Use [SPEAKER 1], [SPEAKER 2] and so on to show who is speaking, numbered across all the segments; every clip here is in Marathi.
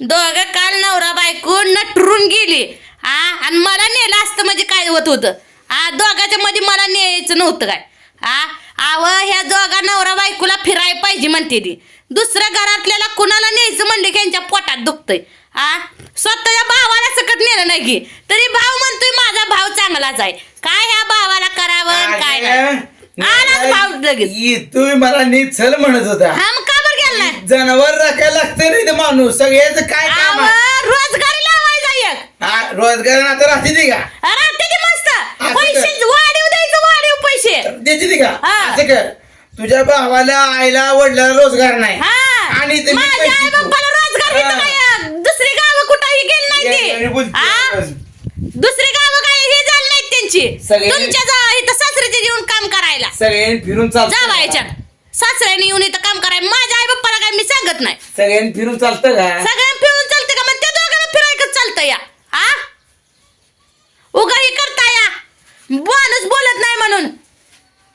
[SPEAKER 1] दोघं काल नवरा बायको नटरून गेली. हा आणि मला नेलं असतं म्हणजे काय होत होतं? हा दोघाच्या मध्ये मला न्यायचं नव्हतं काय? हा आव ह्या दोघा नवरा बायकोला फिरायला पाहिजे म्हणते ती. दुसऱ्या घरातल्याला कुणाला न्यायचं म्हणले की यांच्या पोटात दुखतंय? हा स्वतःच्या भावाला सकट नेलं नाही की. तरी भाव म्हणतोय माझा भाव चांगलाच आहे. काय ह्या भावाला करावं आणि काय नाही. आलाच भाव लगेच.
[SPEAKER 2] तुम्ही मला नीट चल म्हणत होता.
[SPEAKER 1] हा मग
[SPEAKER 2] जनावर राखायला लागतं नाही ते माणूस सगळ्याच काय काम?
[SPEAKER 1] रोजगारी लावायचा एक
[SPEAKER 2] हा, रोजगार आता राहते ती का
[SPEAKER 1] राहते की मस्त
[SPEAKER 2] असं
[SPEAKER 1] पैसे. वाढीव द्यायचं वाढीव पैसे
[SPEAKER 2] देते ती का
[SPEAKER 1] हा.
[SPEAKER 2] असं कर तुझ्या भावाला आईला वडिलाला रोजगार नाही
[SPEAKER 1] हा
[SPEAKER 2] आणि ते मी
[SPEAKER 1] माझ्या
[SPEAKER 2] पैसे
[SPEAKER 1] आई
[SPEAKER 2] देतो.
[SPEAKER 1] बाप्पाला रोजगार
[SPEAKER 2] हा.
[SPEAKER 1] इथं काय दुसरी गावं कुठंही गेली नाही ती
[SPEAKER 2] बोलते.
[SPEAKER 1] हा? दुसरी गावं काय हे झालं नाहीत त्यांची
[SPEAKER 2] सगळे-
[SPEAKER 1] तुमच्या जा- इथं सासऱ्याचे येऊन काम करायला
[SPEAKER 2] सगळ्यांनी फिरून चालतं
[SPEAKER 1] जावायच्या? सासऱ्याने येऊन इथं काम करायला माझ्या आई बाप्पाला काय मी सांगत नाही.
[SPEAKER 2] सगळ्यांनी फिरून चालतं का?
[SPEAKER 1] सगळ्यांना फिरून चालतं का? मग त्या दोघांना फिरायचं चालतं या. हा उगाही करता या. माणूस बोलत नाही म्हणून.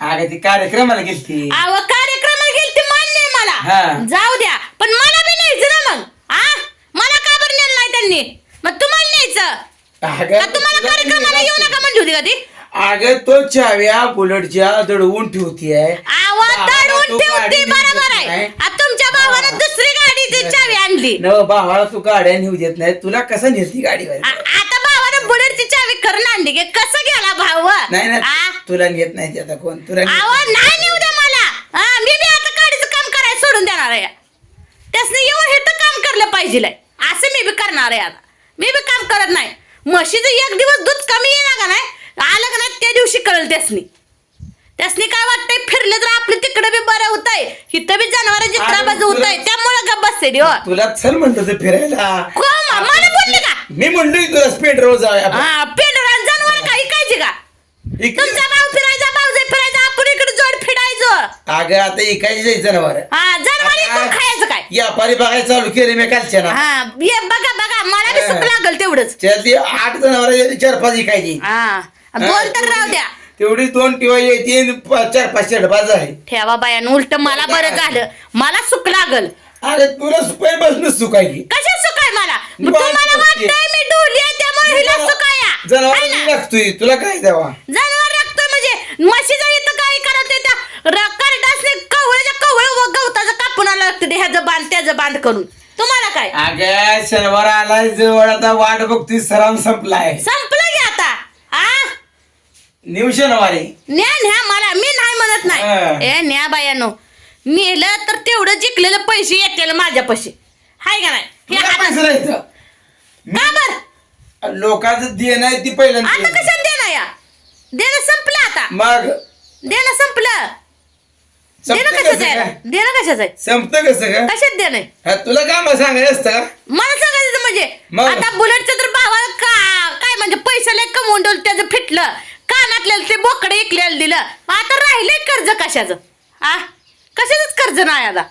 [SPEAKER 2] अगं ती कार्यक्रमाला गेलती.
[SPEAKER 1] अव कार्यक्रमाला गेली ती मान्य आहे
[SPEAKER 2] हा.
[SPEAKER 1] मला जाऊ द्या. पण मला बी न्यायचं ना मग. हा मला का बरं नेलं नाही त्यांनी? मग तुम्हाला न्यायचं.
[SPEAKER 2] अगं,
[SPEAKER 1] तुम्हाला
[SPEAKER 2] तुला
[SPEAKER 1] कार्यक्रमाला येऊ. नका म्हणली होती का ती?
[SPEAKER 2] अगं तो चाव्या बुलेटच्या दडवून ठेवतीये तू गाडी
[SPEAKER 1] बरोबर आहे. आता तुमच्या भावानं. दुसरी गाडीची चावी आणली.
[SPEAKER 2] भावाला तू गाड्या नेऊ देत नाही. तुला कसं गाडीवर
[SPEAKER 1] आ- आता भावानं बुलेटची चावी करून आणली की कसं गेला भाऊ
[SPEAKER 2] नाही
[SPEAKER 1] आ?
[SPEAKER 2] ना तुला नेत नाही ते आता कोण? तुला नेत
[SPEAKER 1] नाही. नेऊ द्या मला. हा, मी बी आता गाडीचं काम करायला सोडून देणार आहे. त्यासने येऊन हे तर काम करलं पाहिजे असं मी बी करणार आहे आता. मी बी काम करत नाही. म्हशीचं एक दिवस दूध कमी येणार का नाही? आलं का नाही त्या दिवशी कळलं त्यासनी. त्यासनी काय वाटतंय? फिरलं तर आपलं तिकडे बी बरं होत आहे इथं बी जनावरांची
[SPEAKER 2] अरे
[SPEAKER 1] त्राबाज होत आहे
[SPEAKER 2] तुला-
[SPEAKER 1] त्यामुळे गप बसते हो.
[SPEAKER 2] तुला चल म्हणतो ते फिरायला.
[SPEAKER 1] बोलले का?
[SPEAKER 2] मी म्हणलोय तुला स्पीड रोज जाऊया आपण.
[SPEAKER 1] हा जनावर काही का?
[SPEAKER 2] इकडे-
[SPEAKER 1] तुमचा भाऊ फिरायचा फिरायचा आपण इकडे जोड फिरायचं.
[SPEAKER 2] अगं आता इकायची जायचं जनावर.
[SPEAKER 1] हा जनावर इकडून खायचं काय?
[SPEAKER 2] व्यापारी बघायला चालू केले मी कालच्या ना
[SPEAKER 1] हा ये बघा बघा मला बी सुख लागल तेवढंच.
[SPEAKER 2] त्यातली आठ जनावर चार पाच इकायची.
[SPEAKER 1] हा. दोन तर राहू द्या.
[SPEAKER 2] तेवढी दोन किंवा येते चार पाचशे डबाज आहे.
[SPEAKER 1] ठेवा बायान उलट मला बरं झालं. मला सुख लागल.
[SPEAKER 2] अरे तुला सुपाई बसून सुकायची
[SPEAKER 1] कशा सुख आहे मला? मग
[SPEAKER 2] निवांत
[SPEAKER 1] तुम्हाला
[SPEAKER 2] बसते.
[SPEAKER 1] वाटतंय मी डोली आहे त्यामुळे हिला सुख आहे. है
[SPEAKER 2] जनावर
[SPEAKER 1] ना?
[SPEAKER 2] लागतोय तुला काय द्यावा
[SPEAKER 1] जनावर म्हणजे म्हशीचं इथं काय करत त्या करडासने कवळ्याच्या कवळ व गवताचं आलं ह्याचं बांध त्याचं बांध करून. तुम्हाला काय?
[SPEAKER 2] अगं शनिवार आलाय जवळ आता वाट बघतोय सराव संपलाय.
[SPEAKER 1] आ
[SPEAKER 2] न्यू
[SPEAKER 1] न्या न्या मला. मी नाही म्हणत. नाही. ए न्या बायानो. नेलं तर तेवढं जिंकलेलं पैसे येतील माझ्यापाशी हाय का नाही? हे
[SPEAKER 2] तुला
[SPEAKER 1] हातात-
[SPEAKER 2] पैसे नाहीत.
[SPEAKER 1] का बर?
[SPEAKER 2] लोकांचं देणं आहे ती
[SPEAKER 1] आता
[SPEAKER 2] पहिल्यांदा
[SPEAKER 1] कशात देणं या? देणं संपलं आता.
[SPEAKER 2] मग?
[SPEAKER 1] देणं संपलं. देणं
[SPEAKER 2] संपतं
[SPEAKER 1] कशाचं
[SPEAKER 2] कसं
[SPEAKER 1] आहे देणं कशाचं आहे?
[SPEAKER 2] संपतं कसं का
[SPEAKER 1] कशात देणं आहे?
[SPEAKER 2] हा, तुला काय सांगायचं असतं का?
[SPEAKER 1] मला सांगायचं म्हणजे
[SPEAKER 2] मग?
[SPEAKER 1] आता बुलेटचं तर भावाला का काय म्हणजे पैसे लय कमवून ठेवलं त्याचं फिटलं. कानातल्या ते बोकडे इकल्याला दिलं. आता राहिलंय कर्ज कशाचं? आ? कशाचंच कर्ज नाही आता.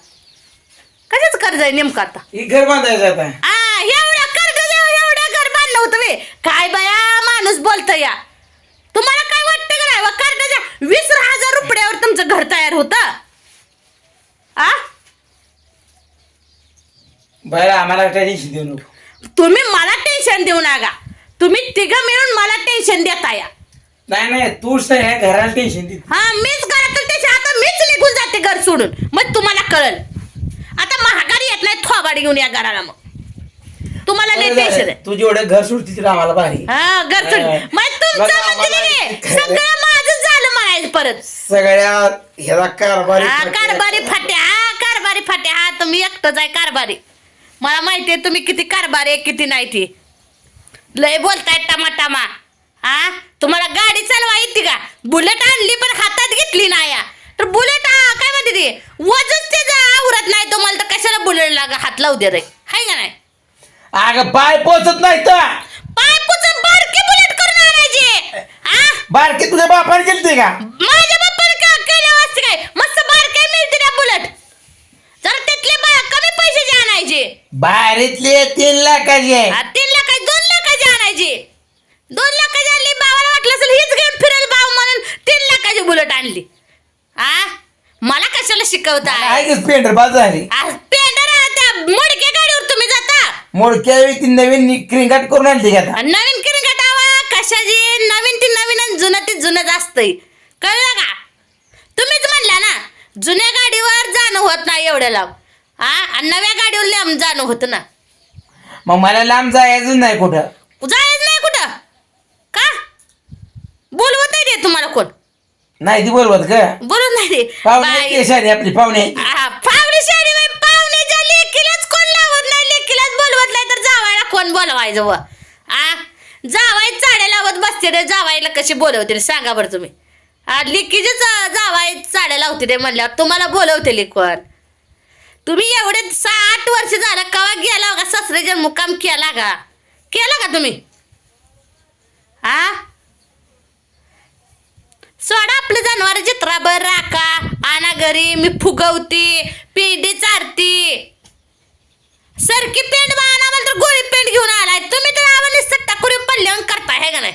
[SPEAKER 1] कशाच कर्ज आहे नेमकं आता?
[SPEAKER 2] ही घर बांधायचं आता
[SPEAKER 1] आ एवढ्या कर्ज एवढ्या घर बांधलं होतं काय बया माणूस बोलत या. तुम्हाला काय वाटतं का नाही कर्जाच्या वीस हजार रुपयावर तुमचं घर तयार होतं? आ?
[SPEAKER 2] बरं आम्हाला टेन्शन देऊ नको.
[SPEAKER 1] तुम्ही मला टेन्शन देऊ नका. तुम्ही तिघं मिळून मला टेन्शन देता या
[SPEAKER 2] नाही नाही घराला टेन्शन देत
[SPEAKER 1] हा मीच टेन्शन आता मीच निघून जाते घर सोडून. मग तुम्हाला कळल. आता महागारी येत नाही थोबाडी घेऊन या घराला मग. तुम्हाला नाही टेन्शन आहे.
[SPEAKER 2] तू जेवढं घर सोडती तिला आम्हाला भारी.
[SPEAKER 1] हा घर सोडून. मग तुमचं
[SPEAKER 2] बघा,
[SPEAKER 1] म्हणजे
[SPEAKER 2] आम्हाला
[SPEAKER 1] सगळं माझं झालं म्हणायचं परत.
[SPEAKER 2] सगळ्या ह्याला कारभारी
[SPEAKER 1] हा कारभारी फाट्या. हा कारभारी फाट्या. हा तुम्ही एकटंच आहे कारभारी. मला माहितीये तुम्ही किती कारभारी आहे किती नाही ती. लय बोलताय टमाटामा. हा तुम्हाला गाडी चालवा येते का? बुलेट आणली पण हातात घेतली नाही. तर बुलेट काय म्हणते ती? वजच त्याचं आवरत नाही तुम्हाला तर कशाला बुलेट लागा हात लावू दे रे. हाय का नाही?
[SPEAKER 2] अगं पाय पोचत नाही तर.
[SPEAKER 1] पाय पुचून बारकी बुलेट करून आणायची.
[SPEAKER 2] बारकी तुझ्या बापाने गेलते का?
[SPEAKER 1] माझ्या बाप्पाने का केलं वाजते काय? मस्त बारकाई मिळते ना बुलेट. जरा त्यातले कमी पैशाचे आणायचे.
[SPEAKER 2] बाहेरीतले तीन लाखाचे.
[SPEAKER 1] आ, तीन लाखाची दोन लाखाची आणायची दोन लाखाची आणली भावाला वाटलं असेल हीच घेऊन फिरेल भाव म्हणून तीन लाखाची बुलेट आणली. आ? मला कशाला शिकवता
[SPEAKER 2] आहे की स्पेंडर बाद झाली
[SPEAKER 1] पेंडर त्या मोडक्या गाडीवर तुम्ही जाता.
[SPEAKER 2] मोडक्या वेळी ती नवीन क्रिंगाट करून आणली का आता?
[SPEAKER 1] आणि नवीन क्रिकेट आवा कशाची? नवीन ती नवीन आणि जुनं ती जुनंच असतंय. कळलं का? तुम्हीच म्हणल्या ना जुन्या गाडीवर जाणं होत नाही एवढं लांब. हा आणि नव्या गाडीवर लांब जाणं होतं ना.
[SPEAKER 2] मग मला लांब जायचं नाही कुठं.
[SPEAKER 1] जायच नाही कुठं का बोलवत नाही ते तुम्हाला कोण?
[SPEAKER 2] नाही ती बोलवत का?
[SPEAKER 1] बोलवत नाही
[SPEAKER 2] पाहुणे
[SPEAKER 1] बाई-
[SPEAKER 2] की साडी आपली पाहुणे.
[SPEAKER 1] हा, पाहुणे शाळी बाई, पाहुण्याच्या लेकीलाच कोण लावत नाही लेकीलाच बोलवत नाही तर जावायला कोण बोलवायचं व? आ? जावाय चाड्या लावत बसते रे जावायला कशी बोलवते रे सांगा बरं तुम्ही. हा लेकीचे जावाय चाड्या लावते रे म्हणल्यावर तुम्हाला बोलवते ले कोण? तुम्ही एवढे साठ वर्ष झालं कवा गेला का ससऱ्याच्या मुक्काम केला का? केला का तुम्ही? हा सोडा आपलं जनावर चित्राबर राखा आणा घरी मी फुगवती पेंडी चारती. सरकी पेंड आणा मला तर गोळी पेंड घेऊन आलाय. तुम्ही तर आवा नुसतं टाकुरी पडल्यावर करताय है का नाही?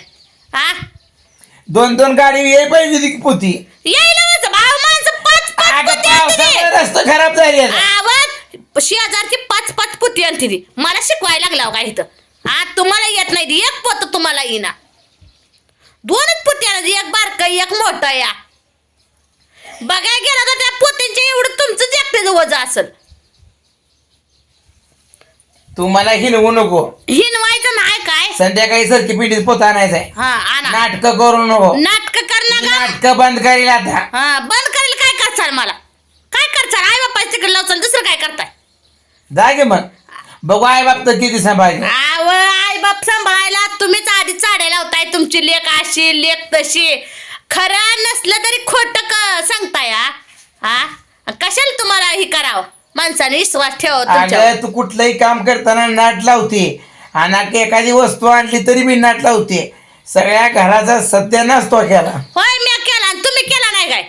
[SPEAKER 1] हा
[SPEAKER 2] दोन दोन गाडी ये पाहिजे ती पोती.
[SPEAKER 1] यायला माझं भाव माणसं पाच पाच पुती आणते ती.
[SPEAKER 2] रस्ता खराब झाले.
[SPEAKER 1] आवाज शेजारची पाच पाच पुती आणते ती. मला शिकवायला लागला का इथं? हा तुम्हाला येत नाही ती. एक पोत तुम्हाला येईना. दोनच पुती आणत एक बारक एक मोठं या. बघायला गेला तर त्या पोत्यांच्या एवढं तुमचं एकट्याचं वजन असेल.
[SPEAKER 2] तू मला हिलवू नको.
[SPEAKER 1] हिनवायचं नाही काय?
[SPEAKER 2] संध्याकाळी सरकी पिढीत पोत आहे
[SPEAKER 1] हा आणा.
[SPEAKER 2] नाटक करू नको.
[SPEAKER 1] नाटक करणार का
[SPEAKER 2] नाटक बंद करील आता.
[SPEAKER 1] हा बंद करेल काय करचाल मला? काय करचाल? आई बाप्पा तिकडे लावचाल दुसरं काय करताय?
[SPEAKER 2] जागे मग. बघू आई बाप तर किती सांभाळते
[SPEAKER 1] आव आई बाप सांभाळायला तुम्हीच आधी चाड्या लावताय तुमची लेख अशी लेख तशी. खरं नसलं तरी खोट सांगताय हा? हा? कशाला तुम्हाला हे करावं? माणसाने विश्वास ठेव तुमच्यावर.
[SPEAKER 2] अगं तू कुठलंही काम करताना नाट लावते. आणि एखादी वस्तू आणली तरी मी नाट लावते. सगळ्या घराचा सत्यानाश तो केला.
[SPEAKER 1] होय मी केला आणि तुम्ही केला नाही काय?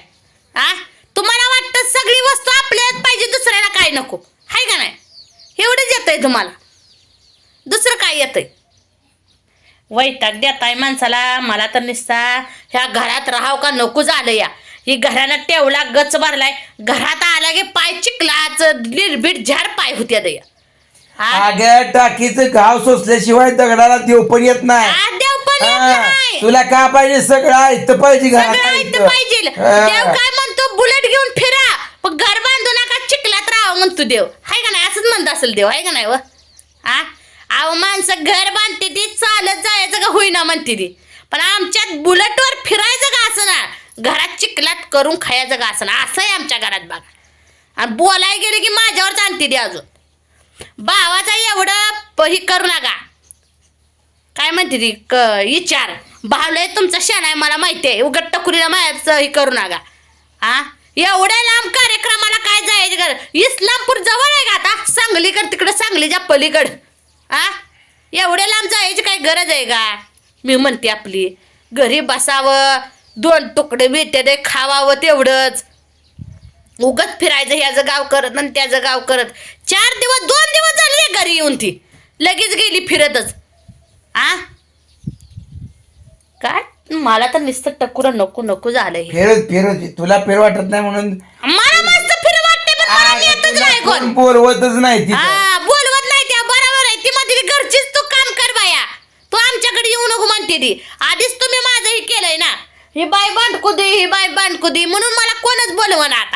[SPEAKER 1] हा? तुम्हाला वाटतं सगळी वस्तू आपल्यात पाहिजे दुसऱ्याला काय नको? हाय का नाही? एवढंच येतंय तुम्हाला. दुसरं काय येतंय? वैताग देताय माणसाला. मला तर निसता ह्या घरात राहाव का नको झालं या. ही घरानं टेवला गच भरलाय. घरात आला की पाय चिकलाच लिरबीट झाड पाय होत्या दया. हा?
[SPEAKER 2] अगं टाकीचं घाव सोसल्याशिवाय दगडाला देव पण येत नाही.
[SPEAKER 1] हा, देव पण येत
[SPEAKER 2] हा,
[SPEAKER 1] नाही.
[SPEAKER 2] तुला का पाहिजे? सगळं ऐकतं पाहिजे घरात
[SPEAKER 1] सगळं.
[SPEAKER 2] ऐकतं
[SPEAKER 1] पाहिजे.
[SPEAKER 2] हा.
[SPEAKER 1] देव काय म्हणतो? बुलेट घेऊन फिरा. पण घर बांधू नका चिखलात राहा म्हणतो देव. हाय का नाही? असंच म्हणत असेल देव. हाय का नाही व? हा? अहो माणसं घर बांधते ती चालत जायचं का होईना म्हणते ती. पण आमच्यात बुलेटवर फिरायचं का असं ना घरात चिखलात करून खायचं का असं ना असं आहे आमच्या घरात बघा आणि बोलायला गेले की माझ्यावरच आणते ती अजून. भावाचा एवढं हे करू नका. काय म्हणते ती? क विचार. भावलंय तुमचा शेण आहे मला माहिती आहे. उघड टकुरीला माझ्याच हे करू नका. हा एवढ्या लांब कार्यक्रमाला काय जायचं इस्लामपूर जवळ आहे का आता? सांगलीकड तिकडं सांगलीच्या पलीकडं. हा एवढ्या लांब जायची काय गरज आहे का? मी म्हणते आपली घरी बसावं दोन तुकडे मिळते ते खावावं तेवढंच. उगत फिरायचं ह्याचं गाव करत आणि त्याचं गाव करत. चार दिवस दोन दिवस झाले घरी येऊन ती. लगेच गेली फिरतच. आ? काय? मला तर नुसतं टकुरं नको नको झालंय
[SPEAKER 2] फिरत फिरत. तुला फिर वाटत नाही म्हणून
[SPEAKER 1] मला मस्त फिर वाटते पण मला नेतच नाही कोण.
[SPEAKER 2] बोलवतच नाही तिथं.
[SPEAKER 1] हा बोलवत नाही त्या बरोबर आहे ती म्हणते ती घरचीच तू काम कर बाया तू आमच्याकडे येऊ आधीच तुम्ही माझं हे केलंय ना. ही बाय बांधकू दे ही बाय बांडकुदी म्हणून मला कोणच बोलवणार आता?